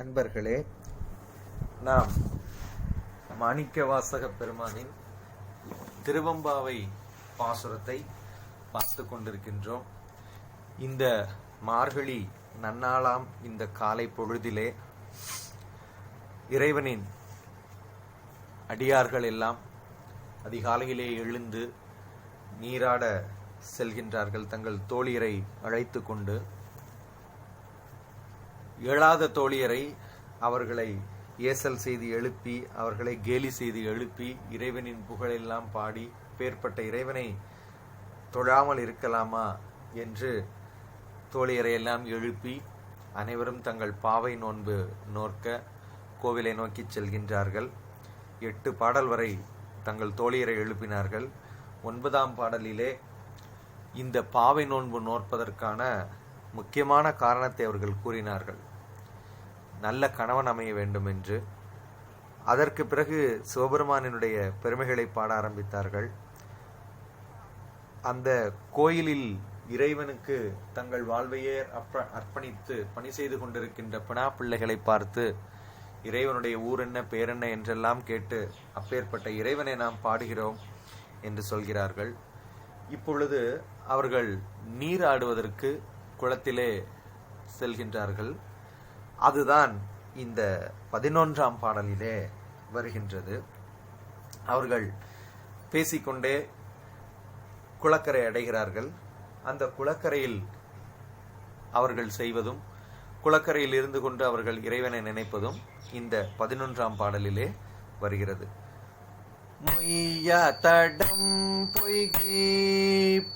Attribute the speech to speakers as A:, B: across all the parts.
A: நண்பர்களே நாம் மாணிக்க வாசக பெருமானின் திருவம்பாவை பாசுரத்தை பார்த்து கொண்டிருக்கின்றோம். இந்த மார்கழி நன்னாளாம் இந்த காலை பொழுதிலே இறைவனின் அடியார்கள் எல்லாம் அதிகாலையிலே எழுந்து நீராட செல்கின்றார்கள். தங்கள் தோழியரை அழைத்து கொண்டு எழாத தோழியரை அவர்களை ஏசல் செய்து எழுப்பி அவர்களை கேலி செய்து எழுப்பி இறைவனின் புகழெல்லாம் பாடி பேர்பட்ட இறைவனை தொழாமல் இருக்கலாமா என்று தோழியரை எல்லாம் எழுப்பி அனைவரும் தங்கள் பாவை நோன்பு நோர்க்க கோவிலை நோக்கி செல்கின்றார்கள். எட்டு பாடல் வரை தங்கள் தோழியரை எழுப்பினார்கள். ஒன்பதாம் பாடலிலே இந்த பாவை நோன்பு நோற்பதற்கான முக்கியமான காரணத்தை அவர்கள் கூறினார்கள். நல்ல கணவன் அமைய வேண்டும் என்று. அதற்கு பிறகு சிவபெருமானினுடைய பெருமைகளை பாட ஆரம்பித்தார்கள். அந்த கோயிலில் இறைவனுக்கு தங்கள் வாழ்வையே அர்ப்ப அர்ப்பணித்து பணி செய்து கொண்டிருக்கின்ற பிணா பிள்ளைகளை பார்த்து இறைவனுடைய ஊர் என்ன பேரென்ன என்றெல்லாம் கேட்டு அப்பேற்பட்ட இறைவனை நாம் பாடுகிறோம் என்று சொல்கிறார்கள். இப்பொழுது அவர்கள் நீர் ஆடுவதற்கு குளத்திலே செல்கின்றார்கள். அதுதான் இந்த பதினொன்றாம் பாடலிலே வருகின்றது. அவர்கள் பேசிக்கொண்டே குளக்கரை அடைகிறார்கள். அந்த குளக்கரையில் அவர்கள் செய்வதும் குளக்கரையில் இருந்து கொண்டு அவர்கள் இறைவனை நினைப்பதும் இந்த பதினொன்றாம் பாடலிலே வருகிறது. மொய்ய தடம் பொய்கை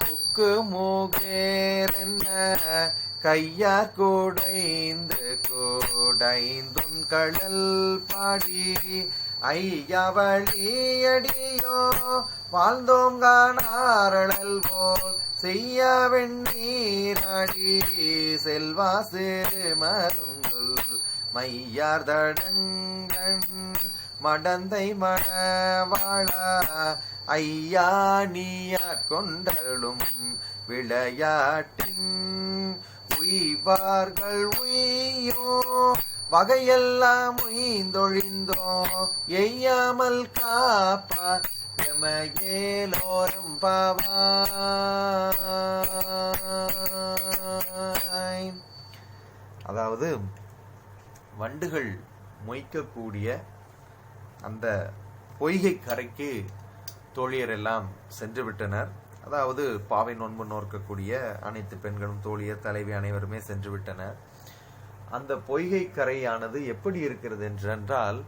A: புக்கு மூகேரென்ன கையார் கூடைந்து கூடைந்துன் கடல் பாடி. ஐயவழியடியோ வாழ்ந்தோம் காணாரழல் போல் செய்ய வெண்ணீராடி செல்வா சிறு மருங்குள் மையார் தடங்கண் மடந்தை மணவாழ ஐயா நீயாட்கொண்டருளும் விளையாட்டின் உய்வார்கள் உய்யோ. வகையெல்லாம் உய்ந்தொழிந்தோ. எய்யாமல் காப்பா எமையேலோரும் பாவாய். அதாவது வண்டுகள் மொய்க்கக்கூடிய அந்த பொய்கை கரைக்கு தோழியர் எல்லாம் சென்று விட்டனர் அதாவது பாவை நோன்பு நோக்கக்கூடிய அனைத்து பெண்களும் தோழியர் தலைவி அனைவருமே சென்று விட்டனர் அந்த பொய்கை கரையானது எப்படி இருக்கிறது என்றென்றால்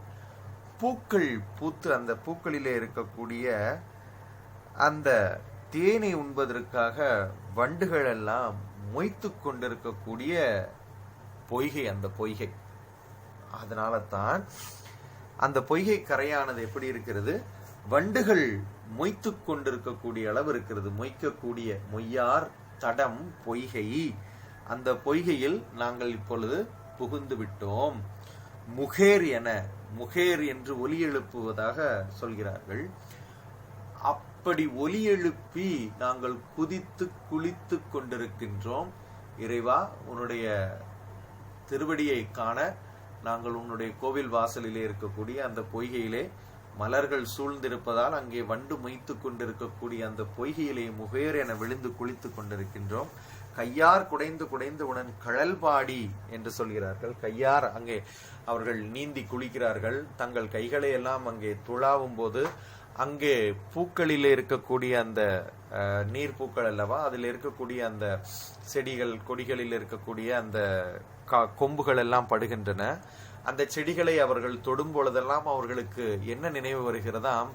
A: பூக்கள் பூத்து அந்த பூக்களிலே இருக்கக்கூடிய அந்த தேனை உண்பதற்காக வண்டுகள் எல்லாம் மொய்த்து கொண்டிருக்கக்கூடிய பொய்கை அந்த பொய்கை. அதனால தான் அந்த பொய்கை கரையானது எப்படி இருக்கிறது? வண்டுகள் மொய்த்து கொண்டிருக்கக்கூடிய அளவு இருக்கிறது. மொய்க்கக்கூடிய மொய்யார் தடம் பொய்கை. அந்த பொய்கையில் நாங்கள் இப்பொழுது புகுந்து விட்டோம். முகேர் என முகேர் என்று ஒலி எழுப்புவதாக சொல்கிறார்கள். அப்படி ஒலி எழுப்பி நாங்கள் குதித்து குளித்து கொண்டிருக்கின்றோம். இறைவா உன்னுடைய திருவடியை காண நாங்கள் உன்னுடைய கோவில் வாசலிலே இருக்கக்கூடிய அந்த பொய்கையிலே மலர்கள் சூழ்ந்திருப்பதால் அங்கே வண்டு மொய்த்து கொண்டிருக்கக்கூடிய அந்த பொய்கையிலே முகேர் என விழுந்து குளித்து கொண்டிருக்கின்றோம். கையார் குடைந்து குடைந்து உடன் கழல்பாடி என்று சொல்கிறார்கள். கையார் அங்கே அவர்கள் நீந்தி குளிக்கிறார்கள். தங்கள் கைகளை எல்லாம் அங்கே துழாவும் போது அங்கே பூக்களில் இருக்கக்கூடிய அந்த நீர் பூக்கள் அல்லவா அதில் இருக்கக்கூடிய அந்த செடிகள் கொடிகளில் இருக்கக்கூடிய அந்த கொம்புகள் எல்லாம் படுகின்றன. அந்த செடிகளை அவர்கள் தொடும் பொழுதெல்லாம் அவர்களுக்கு என்ன நினைவு வருகிறதாம்?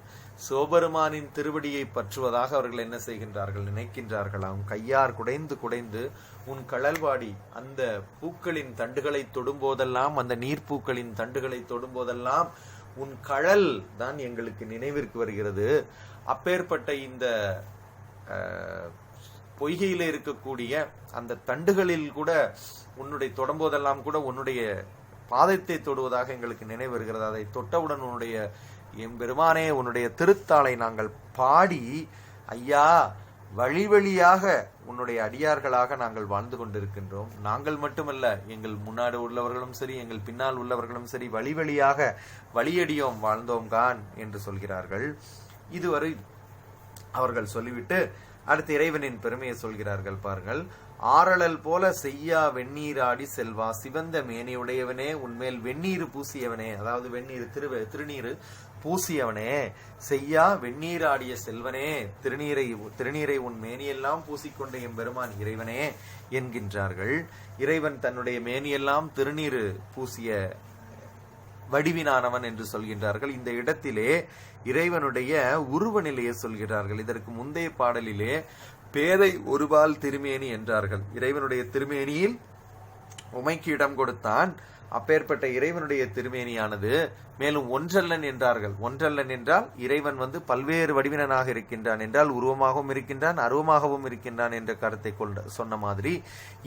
A: சிவபெருமானின் திருவடியை பற்றுவதாக அவர்கள் என்ன செய்கின்றார்கள் நினைக்கின்றார்களாம்? கையார் குடைந்து குடைந்து உன் களல்வாடி அந்த பூக்களின் தண்டுகளை தொடும்போதெல்லாம் அந்த நீர்ப்பூக்களின் தண்டுகளை தொடும்போதெல்லாம் உன் கழல் தான் எங்களுக்கு நினைவிற்கு வருகிறது. அப்பேற்பட்ட இந்த பொய்கையில இருக்கக்கூடிய அந்த தண்டுகளில் கூட உன்னுடைய தொடம்போதெல்லாம் கூட உன்னுடைய பாதத்தை தொடுவதாக எங்களுக்கு நினைவு வருகிறது. அதை தொட்டவுடன் உன்னுடைய எம்பெருமானே உன்னுடைய திருத்தாளை நாங்கள் பாடி ஐயா வழி வழியாக உன்னுடைய அடியார்களாக நாங்கள் வாழ்ந்து கொண்டிருக்கின்றோம். நாங்கள் மட்டுமல்ல எங்கள் முன்னாடி உள்ளவர்களும் சரி எங்கள் பின்னால் உள்ளவர்களும் சரி வழி வழியாக வழியடியோம் வாழ்ந்தோம் கான் என்று சொல்கிறார்கள். இதுவரை அவர்கள் சொல்லிவிட்டு அடுத்து இறைவனின் பெருமையை சொல்கிறார்கள் பாருங்கள். ஆரழல் போல செய்யா வெந்நீராடி செல்வா. சிவந்த மேனியுடையவனே உன்மேல் வெந்நீர் பூசியவனே. அதாவது வெந்நீர் திரு திருநீர் பூசியவனே. செய்யா வெந்நீராடிய செல்வனே. திருநீரை திருநீரை உன் மேனியெல்லாம் பூசிக்கொண்ட எம்பெருமான் இறைவனே என்கின்றார்கள். இறைவன் தன்னுடைய மேனியெல்லாம் திருநீர் பூசிய வடிவினானவன் என்று சொல்கின்றார்கள். இந்த இடத்திலே இறைவனுடைய உருவ நிலையை சொல்கிறார்கள். இதற்கு முந்தைய பாடலிலே பேதை ஒருபால் திருமேனி என்றார்கள். இறைவனுடைய திருமேனியில் உமைக்கு இடம் கொடுத்தான். அப்பேற்பட்ட இறைவனுடைய திருமேனியானது மேலும் ஒன்றல்லன் என்றார்கள். ஒன்றல்லன் என்றால் இறைவன் வந்து பல்வேறு வடிவினனாக இருக்கின்றான் என்றால் உருவமாகவும் இருக்கின்றான் அருவமாகவும் இருக்கின்றான் என்ற கருத்தை கொண்ட சொன்ன மாதிரி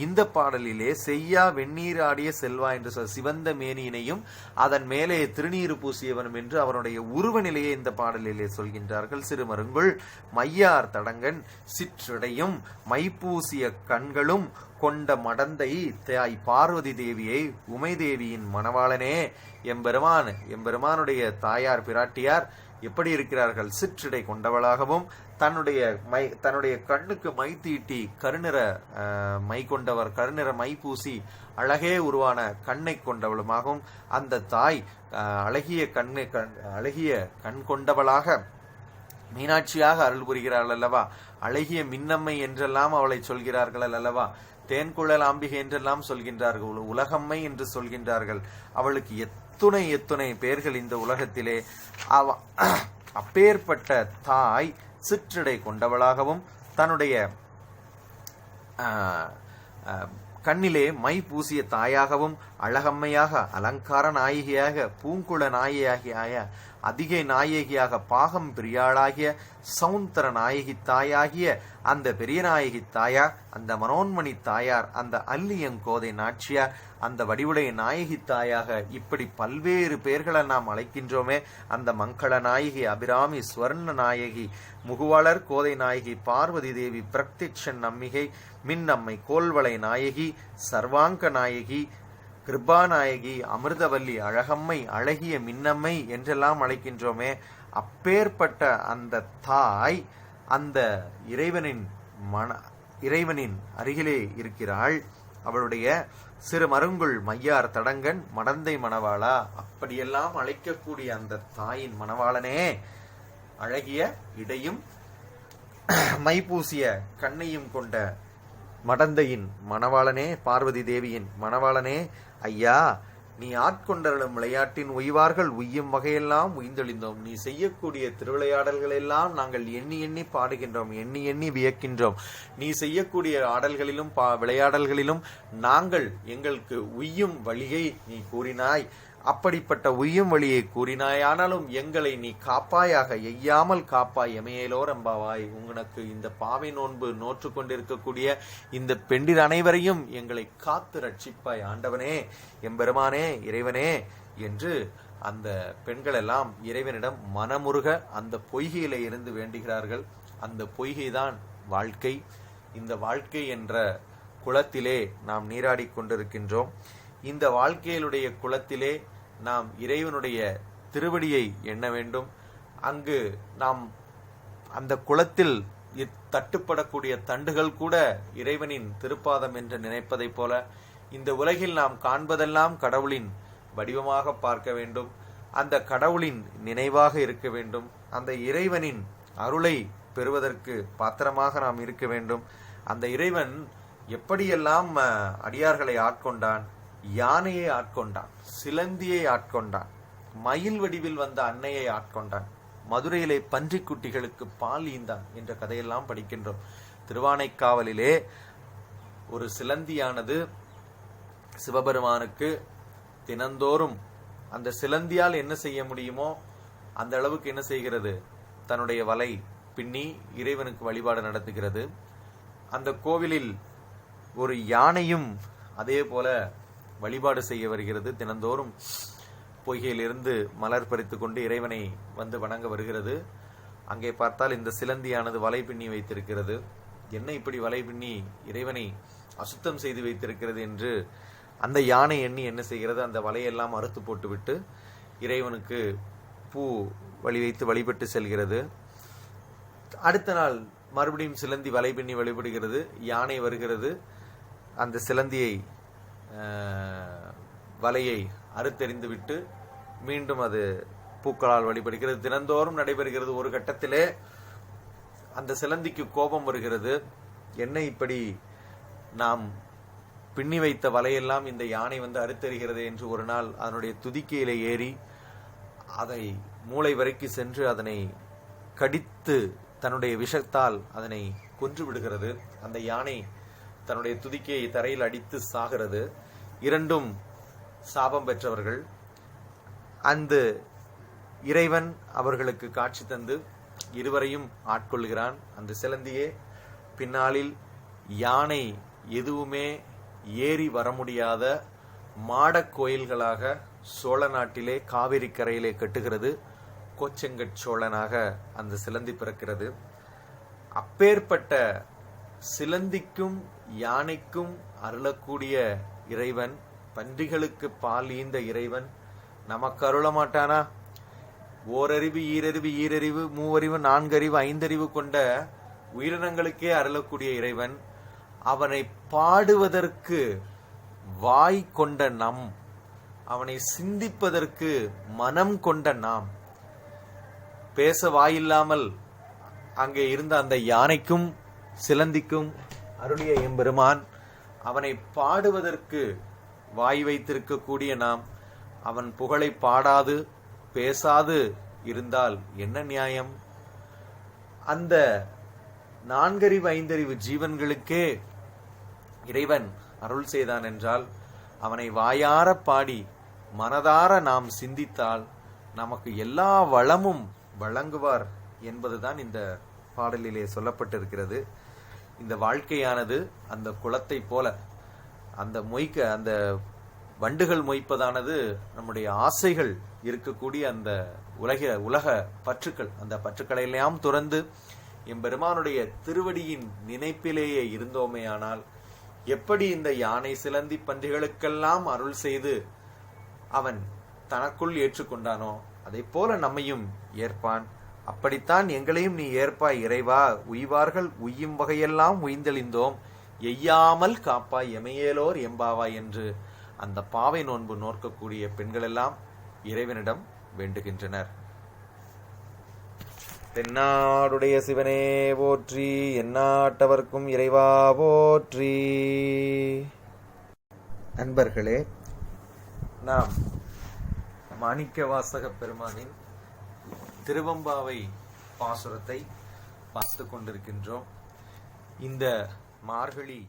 A: இந்த பாடலிலே செய்யா வெந்நீர் ஆடிய செல்வா என்று சிவந்த மேனியினையும் அதன் மேலே திருநீறு பூசியவனும் என்று அவனுடைய உருவ நிலையை இந்த பாடலிலே சொல்கின்றார்கள். சிறுமருங்குள் மையார் தடங்கன் சிற்றடையும் மைப்பூசிய கண்களும் கொண்ட மடந்தை தாய் பார்வதி தேவியை உமைதேவியின் மணவாளனே எம்பெருமான். எம்பெருமானுடைய தாயார் பிராட்டியார் எப்படி இருக்கிறார்கள்? சிற்றிடை கொண்டவளாகவும் தன்னுடைய மை தன்னுடைய கண்ணுக்கு மை தீட்டி கருநிற மை கொண்டவர் கருநிற மை பூசி அழகே உருவான கண்ணை கொண்டவளுமாகவும் அந்த தாய் அழகிய கண்ணை கண் அழகிய கண் கொண்டவளாக மீனாட்சியாக அருள் புரிகிறாள் அல்லவா? அழகிய மின்னம்மை என்றெல்லாம் அவளை சொல்கிறார்கள் அல்லவா? தேன்குழல் ஆம்பிகை என்றெல்லாம் சொல்கின்றார்கள் உலகம்மை என்று சொல்கின்றார்கள். அவளுக்கு எத்துணை எத்துணை பெயர்கள் இந்த உலகத்திலே. அவ அப்பேற்பட்ட தாய் சிற்றடை கொண்டவளாகவும் தன்னுடைய கண்ணிலே மை பூசிய தாயாகவும் அழகம்மையாக அலங்கார நாயகியாக பூங்குள நாயகியாகிய அதிகை நாயகியாக பாகம் பிரியாளாகிய சவுந்தர நாயகி தாயாகிய அந்த பெரிய நாயகி தாயார் அந்த மனோன்மணி தாயார் அந்த அல்லியங்கோதை நாச்சியார் அந்த வடிவுடைய நாயகி தாயாக இப்படி பல்வேறு பெயர்களை நாம் அழைக்கின்றோமே. அந்த மங்கள நாயகி அபிராமி ஸ்வர்ண நாயகி முகுவாளர் கோதை நாயகி பார்வதி தேவி பிரத்யக்ஷன் மின்னம்மை கோல்வளை நாயகி சர்வாங்க நாயகி கிருபாநாயகி அமிர்தவல்லி அழகம்மை அழகிய மின்னம்மை என்றெல்லாம் அழைக்கின்றோமே. அப்பேற்பட்ட அந்த தாய் அந்த இறைவனின் மன இறைவனின் அருகிலே இருக்கிறாள். அவளுடைய சிறு மருங்குள் மையார் தடங்கன் மடந்தை மணவாளா அப்படியெல்லாம் அழைக்கக்கூடிய அந்த தாயின் மணவாளனே. அழகிய இடையும் மைபூசிய கண்ணையும் கொண்ட மடந்தையின் மணவாளனே பார்வதி தேவியின் மணவாளனே ஐயா நீ ஆட்கொண்டருளும் விளையாட்டின் உய்வார்கள் உய்யும் வகையெல்லாம் உய்ந்தொழிந்தோம். நீ செய்யக்கூடிய திருவிளையாடல்கள் எல்லாம் நாங்கள் எண்ணி எண்ணி பாடுகின்றோம் எண்ணி எண்ணி வியக்கின்றோம். நீ செய்யக்கூடிய ஆடல்களிலும் பா விளையாடல்களிலும் நாங்கள் எங்களுக்கு உய்யும் வழியை நீ கூறினாய். அப்படிப்பட்ட உய்யும் வழியை கூறினாய். ஆனாலும் எங்களை நீ காப்பாயாக எய்யாமல் காப்பாய். எமையலோர் அம்பாவாய் உனக்கு இந்த பாவை நோன்பு நோற்று கொண்டிருக்கக்கூடிய இந்த பெண்டிர் அனைவரையும் எங்களை காத்து ரட்சிப்பாய். ஆண்டவனே எம்பெருமானே இறைவனே என்று அந்த பெண்கள் எல்லாம் இறைவனிடம் மனமுருக அந்த பொய்கையில இருந்து வேண்டுகிறார்கள். அந்த பொய்கைதான் வாழ்க்கை. இந்த வாழ்க்கை என்ற குளத்திலே நாம் நீராடிக் கொண்டிருக்கின்றோம். இந்த வாழ்க்கையிலுடைய குளத்திலே நாம் இறைவனுடைய திருவடியை எண்ண வேண்டும். அங்கு நாம் அந்த குளத்தில் தட்டுப்படக்கூடிய தண்டுகள் கூட இறைவனின் திருப்பாதம் என்று நினைப்பதைப் போல இந்த உலகில் நாம் காண்பதெல்லாம் கடவுளின் வடிவமாக பார்க்க வேண்டும். அந்த கடவுளின் நினைவாக இருக்க வேண்டும். அந்த இறைவனின் அருளை பெறுவதற்கு பாத்திரமாக நாம் இருக்க வேண்டும். அந்த இறைவன் எப்படியெல்லாம் அடியார்களை ஆட்கொண்டான் யானையை ஆட்கொண்டான் சிலந்தியை ஆட்கொண்டான் மயில் வடிவில் வந்த அன்னையை ஆட்கொண்டான் மதுரையிலே பன்றிக்குட்டிகளுக்கு பால் ஈந்தான் என்ற கதையெல்லாம் படிக்கின்றோம். திருவானைக்காவலிலே ஒரு சிலந்தியானது சிவபெருமானுக்கு தினந்தோறும் அந்த சிலந்தியால் என்ன செய்ய முடியுமோ அந்த அளவுக்கு என்ன செய்கிறது? தன்னுடைய வலை பின்னி இறைவனுக்கு வழிபாடு நடத்துகிறது. அந்த கோவிலில் ஒரு யானையும் அதே போல வழிபாடு செய்ய வருகிறது. தினந்தோறும் பொய்கையிலிருந்து மலர் பறித்து கொண்டு இறைவனை வந்து வணங்க வருகிறது. அங்கே பார்த்தால் இந்த சிலந்தியானது வலை பின்னி வைத்திருக்கிறது. என்ன இப்படி வலை பின்னி இறைவனை அசுத்தம் செய்து வைத்திருக்கிறது என்று அந்த யானை எண்ணி என்ன செய்கிறது? அந்த வலையெல்லாம் அறுத்து போட்டுவிட்டு இறைவனுக்கு பூ வழி வைத்து வழிபட்டு செல்கிறது. அடுத்த நாள் மறுபடியும் சிலந்தி வலை பின்னி வழிபடுகிறது. யானை வருகிறது. அந்த சிலந்தியை வலையை அறுத்தெறிந்துவிட்டு மீண்டும் அது பூக்களால் வழிபடுகிறது. தினந்தோறும் நடைபெறுகிறது ஒரு கட்டத்திலே. அந்த சிலந்திக்கு கோபம் வருகிறது. என்ன இப்படி நாம் பின்னி வைத்த வலையெல்லாம் இந்த யானை வந்து அறுத்தெறிகிறது என்று ஒரு நாள் அதனுடைய துதிக்கையிலே ஏறி அதை மூளை வரைக்கு சென்று அதனை கடித்து தன்னுடைய விஷத்தால் அதனை கொன்று விடுகிறது. அந்த யானை தன்னுடைய துதிக்கையை தரையில் அடித்து சாகிறது. இரண்டும் சாபம் பெற்றவர்கள். அந்த இறைவன் அவர்களுக்கு காட்சி தந்து இருவரையும் ஆட்கொள்கிறான். அந்த சிலந்தியே பின்னாளில் யானை எதுவுமே ஏறி வர முடியாத மாடக் கோயில்களாக சோழ நாட்டிலே காவிரி கரையிலே கட்டுகிறது. கோச்செங்கட் சோழனாக அந்த சிலந்தி பிறக்கிறது. அப்பேற்பட்ட சிலந்திக்கும் யானைக்கும் அருளக்கூடிய இறைவன் பன்றிகளுக்கு பால் ஈந்த இறைவன் நமக்கு அருள மாட்டானா? ஓரறிவு ஈரறிவு ஈரறிவு மூவறிவு நான்கறிவு ஐந்தறிவு கொண்ட உயிரினங்களுக்கே அருளக்கூடிய இறைவன் அவனை பாடுவதற்கு வாய் கொண்ட நம் அவனை சிந்திப்பதற்கு மனம் கொண்ட நாம். பேச வாயில்லாமல் அங்கே இருந்த அந்த யானைக்கும் சிலந்திக்கும் அருளிய எம்பெருமான் அவனை பாடுவதற்கு வாய் வைத்திருக்கக்கூடிய நாம் அவன் புகழை பாடாது பேசாது இருந்தால் என்ன நியாயம்? அந்த நான்கறிவு ஐந்தறிவு ஜீவன்களுக்கே இறைவன் அருள் செய்தான் என்றால் அவனை வாயார பாடி மனதார நாம் சிந்தித்தால் நமக்கு எல்லா வளமும் வழங்குவார் என்பதுதான் இந்த பாடலிலே சொல்லப்பட்டிருக்கிறது. இந்த வாழ்க்கையானது அந்த குளத்தை போல அந்த மொய்க்க அந்த வண்டுகள் மொய்ப்பதானது நம்முடைய ஆசைகள் இருக்கக்கூடிய அந்த உலக உலக பற்றுக்கள். அந்த பற்றுக்களை எல்லாம் துறந்து எம்பெருமானுடைய திருவடியின் நினைப்பிலேயே இருந்தோமேயானால் எப்படி இந்த யானை சிலந்தி பன்றிகளுக்கெல்லாம் அருள் செய்து அவன் தனக்குள் ஏற்றுக்கொண்டானோ அதை போல நம்மையும் ஏற்பான். அப்படித்தான் எங்களையும் நீ ஏற்பாய் இறைவா. உய்வார்கள் உய்யும் வகையெல்லாம் உய்ந்தெளிந்தோம் எய்யாமல் காப்பாய் எமையேலோர் எம்பாவாய் என்று அந்த பாவை நோன்பு நோக்கக்கூடிய பெண்களெல்லாம் இறைவனிடம் வேண்டுகின்றனர். தென்னாடுடைய சிவனே போற்றி எந்நாட்டவர்க்கும் இறைவா போற்றி. நண்பர்களே நாம் மாணிக்க வாசக பெருமானின் திருவம்பாவை பாசுரத்தை பார்த்து கொண்டிருக்கின்றோம். இந்த மார்கழி